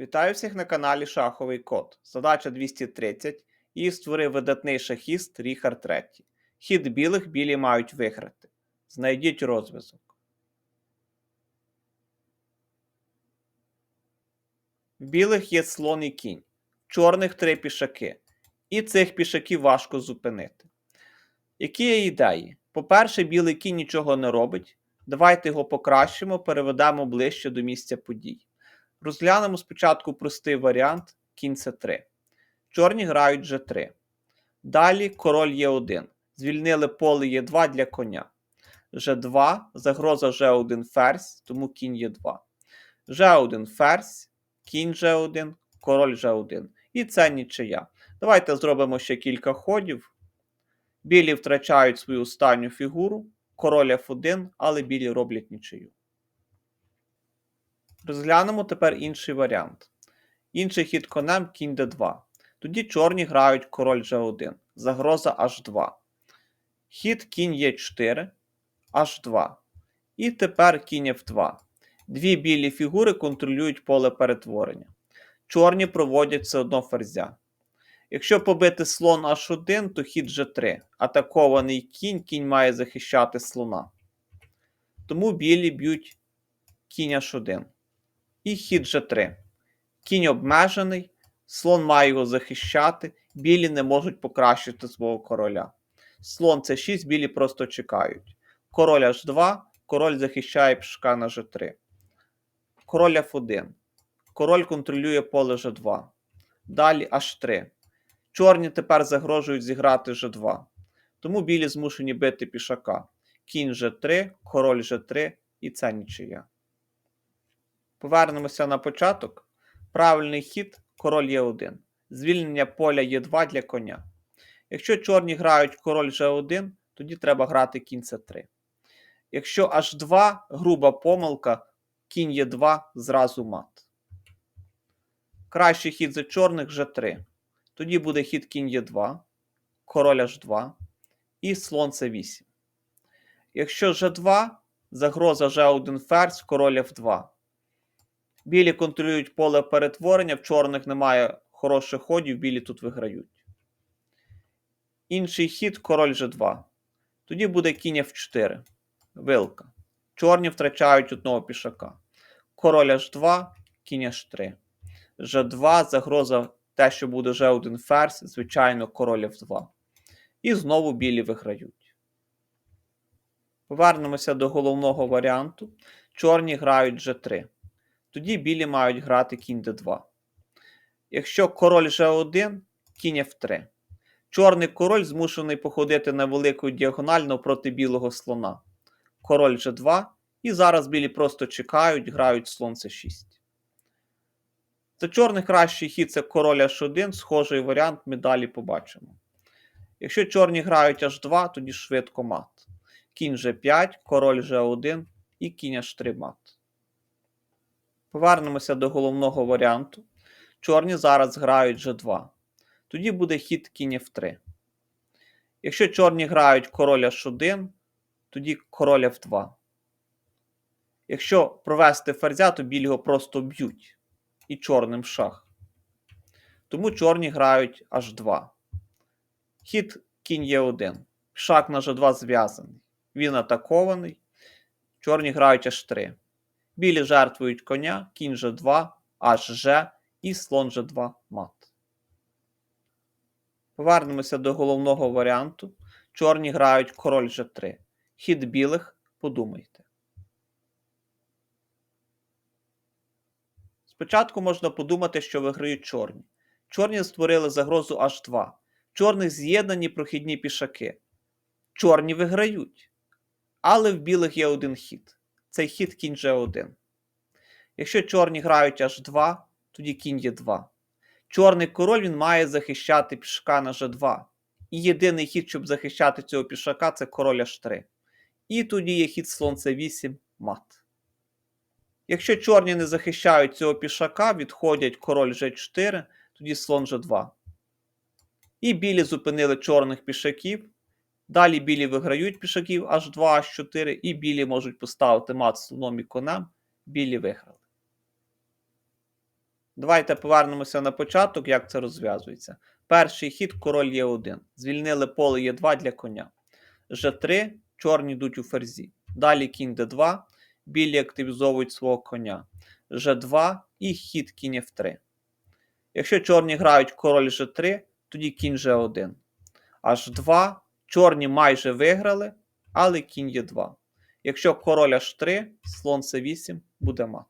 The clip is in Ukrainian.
Вітаю всіх на каналі Шаховий Код. Задача 230. І створив видатний шахіст Ріхард III. Хід білих білі мають виграти. Знайдіть розв'язок. В білих є слон і кінь, в чорних три пішаки. І цих пішаків важко зупинити. Які є ідеї? По-перше, білий кінь нічого не робить. Давайте його покращимо, переведемо ближче до місця подій. Розглянемо спочатку простий варіант кінь С3. Чорні грають G3. Далі король Е1. Звільнили поле Е2 для коня. G2, загроза G1 ферзь, тому кінь Е2. G1 ферзь, кінь G1, король G1. І це нічия. Давайте зробимо ще кілька ходів. Білі втрачають свою останню фігуру, король F1, але білі роблять нічию. Розглянемо тепер інший варіант. Інший хід конем кінь d2. Тоді чорні грають король g1. Загроза h2. Хід кінь e4, h2. І тепер кінь f2. Дві білі фігури контролюють поле перетворення. Чорні проводять все одно ферзя. Якщо побити слон h1, то хід g3. Атакований кінь, кінь має захищати слона. Тому білі б'ють кінь h1 і хід G3. Кінь обмежений, слон має його захищати, білі не можуть покращити свого короля. Слон c 6 білі просто чекають. Король H2, король захищає пішка на G3. Король F1. Король контролює поле G2. Далі H3. Чорні тепер загрожують зіграти G2. Тому білі змушені бити пішака. Кінь G3, король G3 і це нічия. Повернемося на початок. Правильний хід король Е1. Звільнення поля Е2 для коня. Якщо чорні грають король G1, тоді треба грати кінь С3. Якщо H2 груба помилка, кінь Е2 зразу мат. Кращий хід за чорних G3. Тоді буде хід кінь Е2, король H2 і слон С8. Якщо G2, загроза G1 ферзь, король F2. Білі контролюють поле перетворення, в чорних немає хороших ходів, білі тут виграють. Інший хід король G2. Тоді буде кінь F4. Вилка. Чорні втрачають одного пішака. Король H2, кінь H3. G2, загроза те, що буде G1 ферзь, звичайно, король F2. І знову білі виграють. Повернемося до головного варіанту. Чорні грають G3 тоді білі мають грати кінь d2. Якщо король g1, кінь f3. Чорний король змушений походити на велику діагональ навпроти білого слона. Король g2. І зараз білі просто чекають, грають слон c6. За чорний кращий хід це король h1, схожий варіант ми далі побачимо. Якщо чорні грають h2, тоді швидко мат. Кінь g5, король g1 і кінь h3 мат. Повернемося до головного варіанту. Чорні зараз грають G2. Тоді буде хід кінь F3. Якщо чорні грають король H1, тоді король F2. Якщо провести ферзя, то білі його просто б'ють. І чорним шах. Тому чорні грають H2. Хід кінь Е1. Пішак на G2 зв'язаний. Він атакований. Чорні грають H3. Білі жертвують коня, кінь G2, HG і слон G2 мат. Повернемося до головного варіанту. Чорні грають король G3. Хід білих подумайте. Спочатку можна подумати, що виграють чорні. Чорні створили загрозу H2. Чорних з'єднані прохідні пішаки. Чорні виграють. Але в білих є один хід цей хід кінь G1. Якщо чорні грають H2, тоді кінь Е2. Чорний король він має захищати пішака на G2. І єдиний хід, щоб захищати цього пішака, це король H3. І тоді є хід слон С8 мат. Якщо чорні не захищають цього пішака, відходять король G4, тоді слон G2. І білі зупинили чорних пішаків. Далі білі виграють пішаків H2, H4, і білі можуть поставити мат слоном і конем. Білі виграли. Давайте повернемося на початок, як це розв'язується. Перший хід король Е1. Звільнили поле Е2 для коня. Ж3, чорні йдуть у ферзі. Далі кінь Д2, білі активізовують свого коня. Ж2 і хід кінь F3. Якщо чорні грають король Ж3, тоді кінь Ж1. H2, чорні майже виграли, але кінь Е2. Якщо король H3, слон С8 буде мат.